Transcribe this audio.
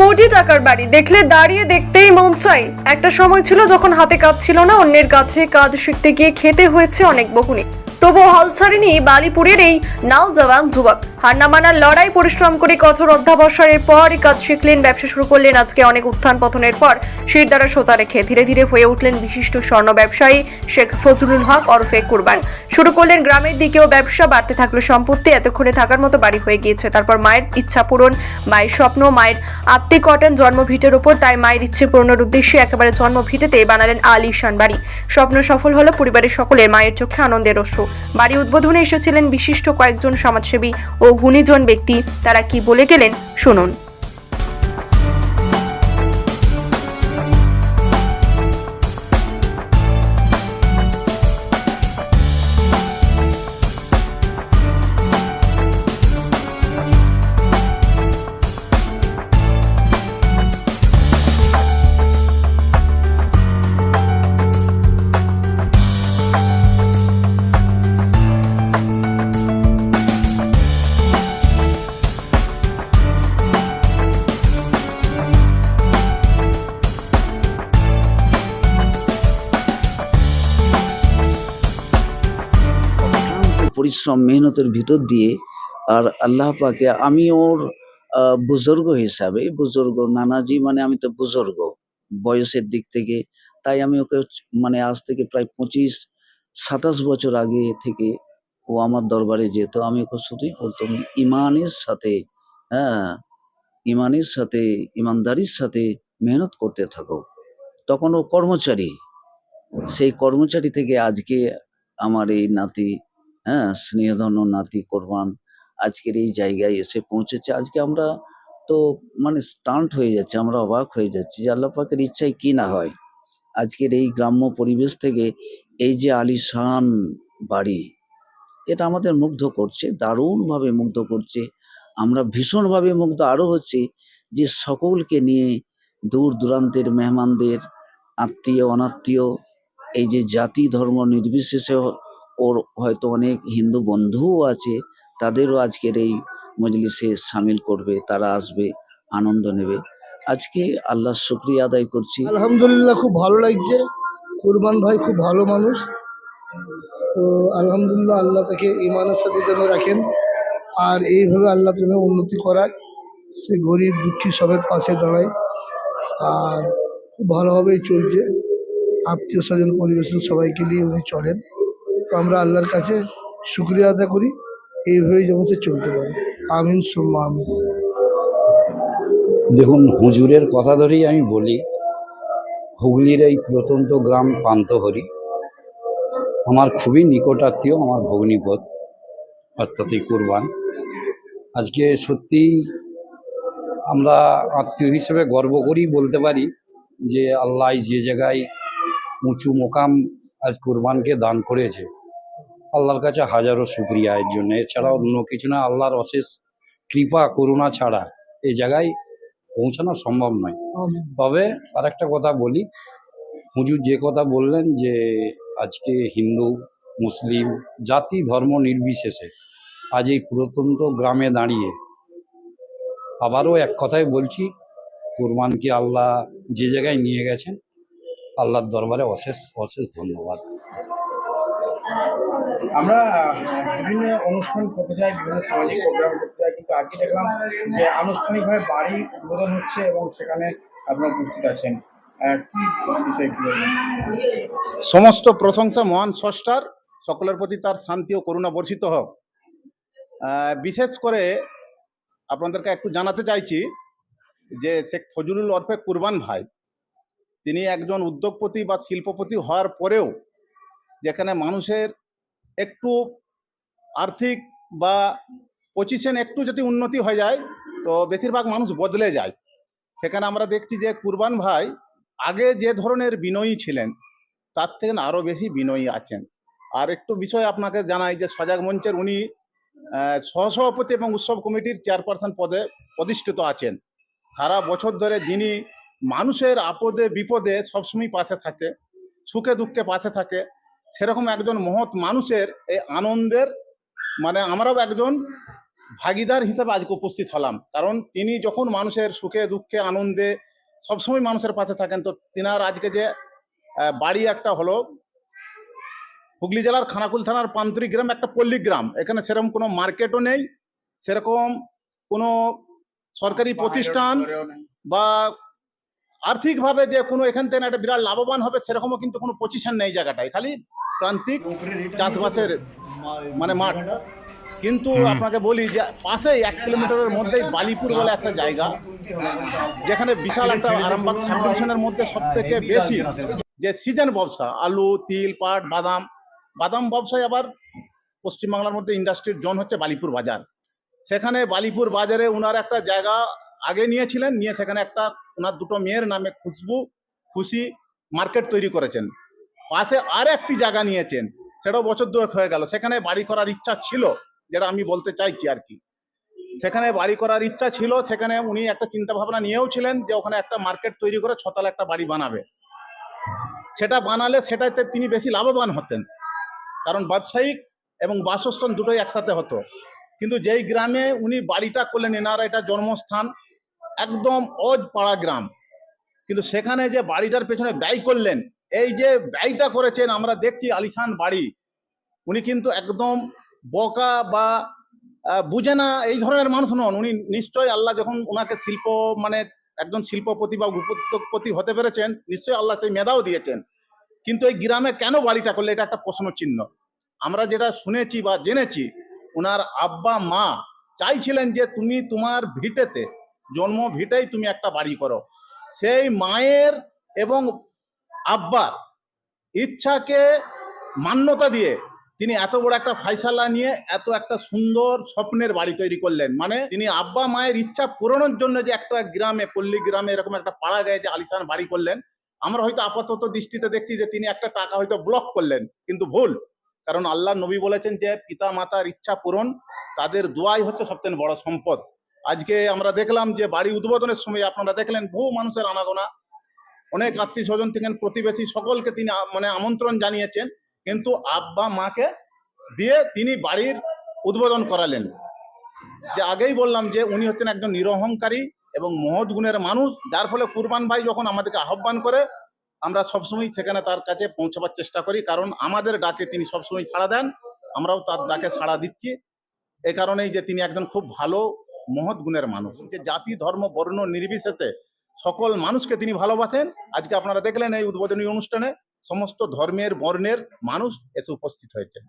কোটি টাকার বাড়ি। দেখলে দাঁড়িয়ে দেখতেই মন চাই একটা সময় ছিল যখন হাতে কাজ ছিল না, অন্যের কাছে কাজ শিখতে গিয়ে খেতে হয়েছে অনেক বকুনি। তবু হাল ছাড়েনি বালিপুরের এই নাও জওয়ান যুবক। হার না মানার লড়াই পরিশ্রম করে কঠোর অধ্যাবসায়ের পর কাজ শিখলেন, ব্যবসা শুরু করলেন, আজকে অনেক উত্থান পতনের পর শির দ্বারা সোজা রেখে ধীরে ধীরে হয়ে উঠলেন বিশিষ্ট স্বর্ণ ব্যবসায়ী শেখ ফজলুল হক ওরফে কুরবান। শুরু করলেন গ্রামের দিকেও ব্যবসা, বাড়তে থাকল সম্পত্তি, এতক্ষণে থাকার মতো বাড়ি হয়ে গিয়েছে। তারপর মায়ের ইচ্ছা পূরণ, মায়ের স্বপ্ন, মায়ের আত্মিক কটেন জন্মভিটের উপর, তাই মায়ের ইচ্ছে পূরণের উদ্দেশ্যে একেবারে জন্মভিটেতে বানালেন আলিশান বাড়ি। স্বপ্ন সফল হলো পরিবারের সকলে মায়ের চোখে আনন্দের অশ্রু বাড়ি উদ্বোধনে এসেছিলেন বিশিষ্ট কয়েকজন সমাজসেবী ও গুণীজন ব্যক্তি। তারা কি বলে গেলেন? শুনুন। পরিশ্রম, মেহনতের ভিতর দিয়ে আর আল্লাহ পাকে আমি ওর বুজুর্গ হিসাবে, বুজুর্গ নানাজি মানে আমি তো বুজুর্গ বয়সের দিক থেকে, তাই আমি ওকে মানে আজ থেকে প্রায় পঁচিশ, সাতাশ বছর আগে থেকে ও আমার দরবারে যেত। আমি ওকে শুধুই বলতাম, ইমানের সাথে হ্যাঁ ইমানের সাথে, ইমানদারির সাথে মেহনত করতে থাকো। তখন ও কর্মচারী। সেই কর্মচারী থেকে আজকে আমার এই নাতি হ্যাঁ স্নেহধন্য নাতি কোরবান আজকের এই জায়গায় এসে পৌঁছেছে। আজকে আমরা তো মানে স্টান্ট হয়ে যাচ্ছে, আমরা অবাক হয়ে যাচ্ছি যে আল্লাহ পাকের ইচ্ছায় কি না হয়। আজকের এই গ্রাম্য পরিবেশ থেকে এই যে আলিশান বাড়ি, এটা আমাদের মুগ্ধ করছে, দারুণভাবে মুগ্ধ করছে। আমরা ভীষণভাবে মুগ্ধ আরও হচ্ছি যে সকলকে নিয়ে দূর দূরান্তের মেহমানদের আত্মীয়, অনাত্মীয়, এই যে জাতি ধর্ম নির্বিশেষে ওর হয়তো অনেক হিন্দু বন্ধুও আছে, তাদেরও আজকের এই মজলিসে সামিল করবে, তারা আসবে, আনন্দ নেবে। আজকে আল্লাহর শুক্রিয়া আদায় করছি। আলহামদুলিল্লাহ, খুব ভালো লাগছে। কুরবান ভাই খুব ভালো মানুষ। তো আলহামদুলিল্লাহ, আল্লাহ তাকে ইমানের সাথে যেন রাখেন। আর এইভাবে আল্লাহ যেন উন্নতি করায় সে গরিব দুঃখী সবের পাশে দাঁড়ায়। আর খুব ভালোভাবেই চলছে। আত্মীয় স্বজন পরিবেশন সবাইকে নিয়ে উনি চলেন। তো আমরা আল্লাহর কাছে শুক্রিয়া আদা করি। এইভাবেই যেমন সে চলতে পারে। আমিন, সুম্মা আমিন। দেখুন, হুজুরের কথা ধরেই আমি বলি, হুগলির এই প্রত্যন্ত গ্রাম পান্তহরি আমার খুবই নিকটাত্মীয়, আমার ভগ্নিপথ অর্থাৎ এই কুরবান। আজকে সত্যি আমরা আত্মীয় হিসেবে গর্ব করি বলতে পারি যে আল্লাহ যে জায়গায় উঁচু মোকাম আজ কুরবানকে দান করেছে। আল্লাহর কাছে হাজারো শুক্রিয়া। এর জন্য এছাড়া অন্য কিছু না আল্লাহর অশেষ কৃপা করুণা ছাড়া এই জায়গায় পৌঁছানো সম্ভব নয়। তবে আর একটা কথা বলি হুজুর যে কথা বললেন যে আজকে হিন্দু মুসলিম জাতি ধর্ম নির্বিশেষে আজ এই প্রত্যন্ত গ্রামে দাঁড়িয়ে আবারও এক কথাই বলছি কুরবানকে আল্লাহ যে জায়গায় নিয়ে গেছেন আল্লাহর দরবারে অশেষ অশেষ ধন্যবাদ। আমরা বিভিন্ন অনুষ্ঠান করতে চাই বিভিন্ন সামাজিক প্রোগ্রাম করতে চাই কিন্তু আজকে দেখলাম যে আনুষ্ঠানিকভাবে বাড়ি উদ্বোধন হচ্ছে এবং সেখানে আপনারা উপস্থিত আছেন। সমস্ত প্রশংসা মহান স্রষ্টার সকলের প্রতি তার শান্তি ও করুণা বর্ষিত হোক। বিশেষ করে আপনাদেরকে একটু জানাতে চাইছি যে শেখ ফজলুল অর্ফে কুরবান ভাই তিনি একজন উদ্যোগপতি বা শিল্পপতি হওয়ার পরেও যেখানে মানুষের একটু আর্থিক বা পজিশন একটু যদি উন্নতি হয়ে যায়, তো বেশিরভাগ মানুষ বদলে যায়। সেখানে আমরা দেখছি যে কুরবান ভাই আগে যে ধরনের বিনয়ী ছিলেন, তার থেকে আরও বেশি বিনয়ী আছেন। আর একটু বিষয় আপনাকে জানাই যে সজাগ মঞ্চের উনি সহসভাপতি এবং উৎসব কমিটির চেয়ারপারসন পদে প্রতিষ্ঠিত আছেন। সারা বছর ধরে যিনি মানুষের আপদে বিপদে সবসময় পাশে থাকে সুখে দুঃখে পাশে থাকে। সেরকম একজন মহৎ মানুষের এই আনন্দের মানে আমরাও একজন ভাগিদার হিসাবে আজকে উপস্থিত হলাম। কারণ তিনি যখন মানুষের সুখে দুঃখে আনন্দে সবসময় মানুষের পাশে থাকেন তো তিনার আজকে যে বাড়ি একটা হলো হুগলি জেলার খানাকুল থানার পান্তরি গ্রাম একটা পল্লী গ্রাম। এখানে সেরকম কোনো মার্কেটও নেই সেরকম কোনো সরকারি প্রতিষ্ঠান বা আর্থিকভাবে যে কোনো এখান থেকে একটা বিরাট লাভবান হবে সেরকমও কিন্তু কোনো পজিশন নেই জায়গাটায়। খালি প্রান্তিক চাষবাসের মানে মাঠ। কিন্তু আপনাকে বলি যে পাশেই এক কিলোমিটারের মধ্যেই বালিপুর বলে একটা জায়গা যেখানে বিশাল একটা আরামবাগ সাব ডিভিশনের মধ্যে সব থেকে বেশি যে সিজন ব্যবসা আলু তিল পাট বাদাম। বাদাম ব্যবসায় আবার পশ্চিমবাংলার মধ্যে ইন্ডাস্ট্রির জোন হচ্ছে বালিপুর বাজার। সেখানে বালিপুর বাজারে উনার একটা জায়গা আগে নিয়েছিলেন, নিয়ে সেখানে একটা ওনার দুটো মেয়ের নামে খুশবু খুশি মার্কেট তৈরি করেছেন। পাশে আর একটি জায়গা নিয়েছেন, সেটাও বছর দুয়েক হয়ে গেল। সেখানে বাড়ি করার ইচ্ছা ছিল, যেটা আমি বলতে চাইছি আর কি। সেখানে বাড়ি করার ইচ্ছা ছিল, সেখানে উনি একটা চিন্তা ভাবনা নিয়েও ছিলেন যে ওখানে একটা মার্কেট তৈরি করে ছতলা একটা বাড়ি বানাবে। সেটা বানালে সেটাতে তিনি বেশি লাভবান হতেন। কারণ ব্যবসায়িক এবং বাসস্থান দুটোই একসাথে হতো। কিন্তু যেই গ্রামে উনি বাড়িটা করলেন, এনার এটা জন্মস্থান একদম অজ পাড়া গ্রাম। কিন্তু সেখানে যে বাড়িটার পেছনে ব্যয় করলেন, এই যে ব্যয়টা করেছেন, আমরা দেখছি আলিশান বাড়ি। উনি কিন্তু একদম বকা বা বুঝে না, এই ধরনের মানুষ নন। উনি নিশ্চয়ই আল্লাহ যখন ওনাকে শিল্প মানে একজন শিল্পপতি বা উদ্যোগপতি হতে পেরেছেন, নিশ্চয়ই আল্লাহ সেই মেধাও দিয়েছেন। কিন্তু এই গ্রামে কেন বাড়িটা করলে এটা একটা প্রশ্ন চিহ্ন। আমরা যেটা শুনেছি বা জেনেছি ওনার আব্বা, মা চাইছিলেন যে তুমি তোমার ভিটেতে জন্ম ভিটেই তুমি একটা বাড়ি করো। সেই মায়ের এবং আব্বার ইচ্ছাকে মান্যতা দিয়ে তিনি এত বড় একটা ফাইসালা নিয়ে এত একটা সুন্দর স্বপ্নের বাড়ি তৈরি করলেন। মানে তিনি আব্বা মায়ের ইচ্ছা পূরণের জন্য যে একটা গ্রামে, পল্লী গ্রামে এরকম একটা পাড়া গায়ে যে আলিশান বাড়ি করলেন, আমরা হয়তো আপাতত দৃষ্টিতে দেখছি যে তিনি একটা টাকা হয়তো ব্লক করলেন, কিন্তু ভুল। কারণ আল্লাহ নবী বলেছেন যে পিতা মাতার ইচ্ছা পূরণ, তাদের দোয়াই হচ্ছে সবথেকে বড় সম্পদ। আজকে আমরা দেখলাম যে বাড়ি উদ্বোধনের সময় আপনারা দেখলেন বহু মানুষের আনাগোনা। অনেক আত্মীয় স্বজন থেকে প্রতিবেশী সকলকে তিনি মানে আমন্ত্রণ জানিয়েছেন। কিন্তু আব্বা মাকে দিয়ে তিনি বাড়ির উদ্বোধন করালেন। যে আগেই বললাম যে উনি হচ্ছেন একজন নিরহংকারী এবং মহৎ গুণের মানুষ। যার ফলে কুরবান ভাই যখন আমাদেরকে আহ্বান করে, আমরা সবসময় সেখানে তার কাছে পৌঁছাবার চেষ্টা করি। কারণ আমাদের ডাকে তিনি সবসময় সাড়া দেন। আমরাও তার ডাকে সাড়া দিচ্ছি। এ কারণেই যে তিনি একজন খুব ভালো মহৎ গুণের মানুষ। যে জাতি, ধর্ম, বর্ণ নির্বিশেষে সকল মানুষকে তিনি ভালোবাসেন। আজকে আপনারা দেখলেন এই উদ্বোধনী অনুষ্ঠানে সমস্ত ধর্মের, বর্ণের মানুষ এসে উপস্থিত হয়েছে